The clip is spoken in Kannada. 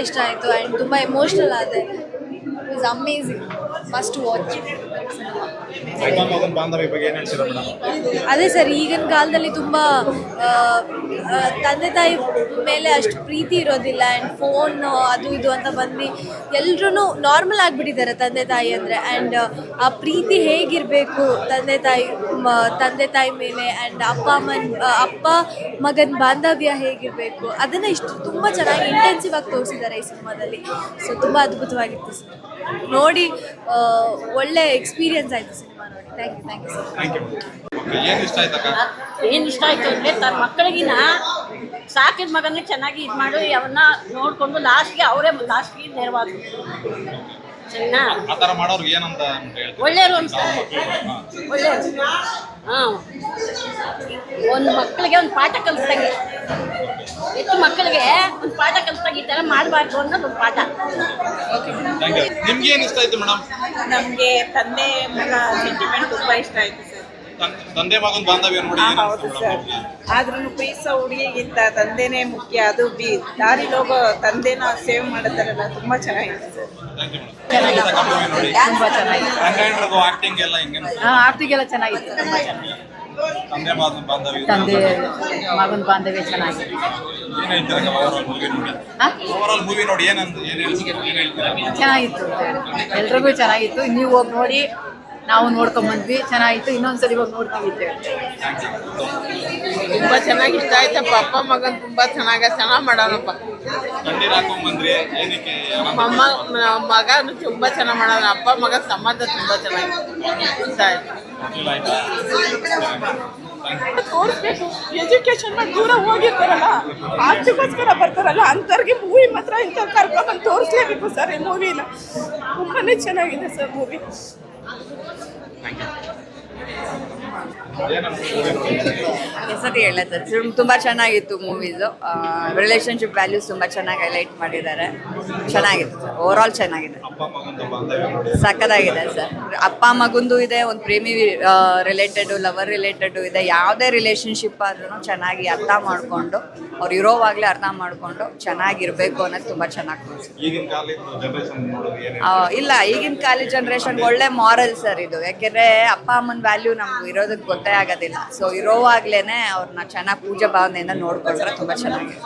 ಇಷ್ಟ ಆಯಿತು ಆ್ಯಂಡ್ ತುಂಬ ಎಮೋಷ್ನಲ್ ಆದೆ. ಇಸ್ ಅಮೇಝಿಂಗ್ ಮಸ್ಟ್ ವಾಚ್ ಅದೇ ಸರ್, ಈಗಿನ ಕಾಲದಲ್ಲಿ ತುಂಬ ತಂದೆ ತಾಯಿ ಮೇಲೆ ಅಷ್ಟು ಪ್ರೀತಿ ಇರೋದಿಲ್ಲ ಆ್ಯಂಡ್ ಫೋನ್ ಅದು ಇದು ಅಂತ ಬಂದು ಎಲ್ಲರೂ ನಾರ್ಮಲ್ ಆಗಿಬಿಟ್ಟಿದ್ದಾರೆ ತಂದೆ ತಾಯಿ ಅಂದರೆ. ಆ್ಯಂಡ್ ಆ ಪ್ರೀತಿ ಹೇಗಿರಬೇಕು ತಂದೆ ತಾಯಿ ತಂದೆ ತಾಯಿ ಮೇಲೆ ಆ್ಯಂಡ್ ಅಪ್ಪ ಅಮ್ಮನ ಅಪ್ಪ ಮಗನ ಬಾಂಧವ್ಯ ಹೇಗಿರಬೇಕು ಅದನ್ನು ಇಷ್ಟು ತುಂಬ ಚೆನ್ನಾಗಿ ಇಂಟೆನ್ಸಿವ್ ಆಗಿ ತೋರಿಸಿದ್ದಾರೆ ಈ ಸಿನಿಮಾದಲ್ಲಿ. ಸೊ ತುಂಬ ಅದ್ಭುತವಾಗಿತ್ತು ಸರ್. ನೋಡಿ ಒಳ್ಳೆ ಒಳ್ಳೆ ಎಕ್ಸ್ಪೀರಿಯನ್ಸ್ ಆಯಿತು ಸಿನಿಮಾ ನೋಡಿ. Thank you thank you sir thank you okay ಏನು ಇಷ್ಟ ಆಯ್ತಕ್ಕ ಏನು ಇಷ್ಟ ಆಯ್ತು ಅಂದರೆ ತನ್ನ ಮಕ್ಕಳಿಗಿನ ಸಾಕಿದ ಮಗನಿಗೆ ಚೆನ್ನಾಗಿ ಇದು ಮಾಡಿ ಅವನ್ನ ನೋಡಿಕೊಂಡು ಲಾಸ್ಟ್ಗೆ ಅವರೇ ಲಾಸ್ಟ್ಗೆ ನೆರವಾದ್ರು ಸರಿನಾ? ಆ ಥರ ಮಾಡೋರ್ಗೆ ಏನಂತ ಅಂತ ಹೇಳ್ತೀರಾ? ಒಳ್ಳೆಯವರು ಅನ್ಸ್ತಾರೆ ಒಳ್ಳೆಯವರು. ಹಾಂ. ಒಂದು ಮಕ್ಕಳಿಗೆ ಒಂದು ಪಾಠ ಕಲಿಸ್ದಂಗೆ. ಎಷ್ಟು ಮಕ್ಕಳಿಗೆ ಒಂದು ಪಾಠ ಕಲಿಸ್ದಂಗೆ ಈ ಥರ ಮಾಡಬಾರ್ದು ಅನ್ನೋದು ಒಂದು ಪಾಠ. ನಿಮ್ಗೆ ಏನು ಇಷ್ಟ ಆಯ್ತು ಮೇಡಮ್ ನಮಗೆ ತಂದೆ ಮಗ ಸೆಂಟಿಮೆಂಟ್ ತುಂಬಾ ಇಷ್ಟ ಆಯ್ತು ಸರ್. ತಂದೆ ಮಗನ ಬಾಂಧವ್ಯ ನೋಡಿ ಏನು ಹೌದು ಅನ್ಸ್ತು ಸರ್. ಆದ್ರೂ ಪ್ರೀತಿಸೋ ಹುಡುಗಿಗಿಂತ ತಂದೆನೇ ಮುಖ್ಯ ಅದು ಬಿ. ದಾರಿ ಹೋಗೋ ತಂದೆನ ಸೇವ್ ಮಾಡುತ್ತಾರಲ್ಲ ತುಂಬಾ ಚೆನ್ನಾಗಿತ್ತು ಸರ್. ಥ್ಯಾಂಕ್ ಯು ಮೇಡಮ್ ನೋಡಿ ತುಂಬಾ ಚೆನ್ನಾಗಿತ್ತು. ರಂಗಾಯಣದು ಆಕ್ಟಿಂಗ್ ಎಲ್ಲ ಹೆಂಗೆ ಅನ್ಸ್ತು? ಆರ್ತಿಗೆಲ್ಲ ಚೆನ್ನಾಗಿತ್ತು. ತಂದೆ ಮಗನ ಬಾಂಧವ್ಯ ತಂದೆ ಮಗನ ಬಾಂಧವ್ಯ ಚೆನ್ನಾಗಿದೆ. ಮೂವಿ ನೋಡಿ? ಚೆನ್ನಾಗಿತ್ತು. ಎಲ್ರಿಗೂ ಚೆನ್ನಾಗಿತ್ತು. ನೀವು ಹೋಗಿ ನೋಡಿ ನಾವು ನೋಡ್ಕೊಂಡ್ ಬಂದ್ವಿ ಚೆನ್ನಾಗಿತ್ತು. ಇನ್ನೊಂದ್ಸರಿ ಹೋಗಿ ನೋಡ್ತೀವಿ ಅಂತ ತುಂಬಾ ಚೆನ್ನಾಗಿ ಇಷ್ಟ ಆಯ್ತಪ್ಪ. ಅಪ್ಪ ಮಗನ್ ತುಂಬಾ ಚೆನ್ನಾಗ ಚೆನ್ನಾಗ್ ಮಾಡೋಣಪ್ಪ ಏನಕ್ಕೆ ಅಮ್ಮ ಮಗನು ತುಂಬಾ ಚೆನ್ನಾಗ್ ಮಾಡೋಣ ಅಪ್ಪ ಮಗ ಸಂಬಂಧ ತುಂಬಾ ಚೆನ್ನಾಗಿ ಇಷ್ಟ ಆಯ್ತಾ ತೋರಿಸ್ಬೇಕು. ಎಜುಕೇಶನ್ ಮಾಡಿ ದೂರ ಹೋಗಿರ್ತಾರಲ್ಲ ಆರ್ಟಿಗೋಸ್ಕರ ಬರ್ತಾರಲ್ಲ ಅಂಥವ್ರಿಗೆ ಮೂವಿ ಮಾತ್ರ ಇಂಥವ್ರು ಕರ್ಕೊಂಡ್ಬಂದು ತೋರಿಸ್ಲೇಬೇಕು ಸರ್ ಈ ಮೂವಿನ ತುಂಬಾ ಚೆನ್ನಾಗಿದೆ ಸರ್ ಮೂವಿ ಸತಿ ಹೇಳತ್ತೆ ತುಂಬ ಚೆನ್ನಾಗಿತ್ತು ಮೂವೀಸು ರಿಲೇಷನ್ಶಿಪ್ ವ್ಯಾಲ್ಯೂಸ್ ತುಂಬ ಚೆನ್ನಾಗಿ ಹೈಲೈಟ್ ಮಾಡಿದ್ದಾರೆ. ಚೆನ್ನಾಗಿತ್ತು ಸರ್. ಓವರ್ ಆಲ್ ಚೆನ್ನಾಗಿದೆ. ಸಕ್ಕತ್ತಾಗಿದೆ ಸರ್. ಅಪ್ಪ ಮಗುಂದು ಇದೆ ಒಂದು ಪ್ರೇಮಿ ರಿಲೇಟೆಡು ಲವರ್ ರಿಲೇಟೆಡು ಇದೆ. ಯಾವುದೇ ರಿಲೇಷನ್ಶಿಪ್ ಆದ್ರೂ ಚೆನ್ನಾಗಿ ಅರ್ಥ ಮಾಡಿಕೊಂಡು ಅವ್ರು ಇರೋವಾಗಲೇ ಅರ್ಥ ಮಾಡಿಕೊಂಡು ಚೆನ್ನಾಗಿರ್ಬೇಕು ಅನ್ನೋದು ತುಂಬ ಚೆನ್ನಾಗಿ ಇಲ್ಲ ಈಗಿನ ಕಾಲೇಜ್ ಜನ್ರೇಷನ್ ಒಳ್ಳೆ ಮಾರಲ್ ಸರ್ ಇದು. ಯಾಕೆಂದ್ರೆ ಅಪ್ಪ ಅಮ್ಮನ ವ್ಯಾಲ್ಯೂ ನಮ್ಗೆ ಇರೋದಕ್ಕೆ ಗೊತ್ತೇ ಆಗೋದಿಲ್ಲ. ಸೊ ಇರೋವಾಗ್ಲೇ ಅವ್ರನ್ನ ಚೆನ್ನಾಗಿ ಪೂಜೆ ಭಾವನೆಯಿಂದ ನೋಡ್ಕೊಂಡ್ರೆ ತುಂಬ ಚೆನ್ನಾಗಿದೆ.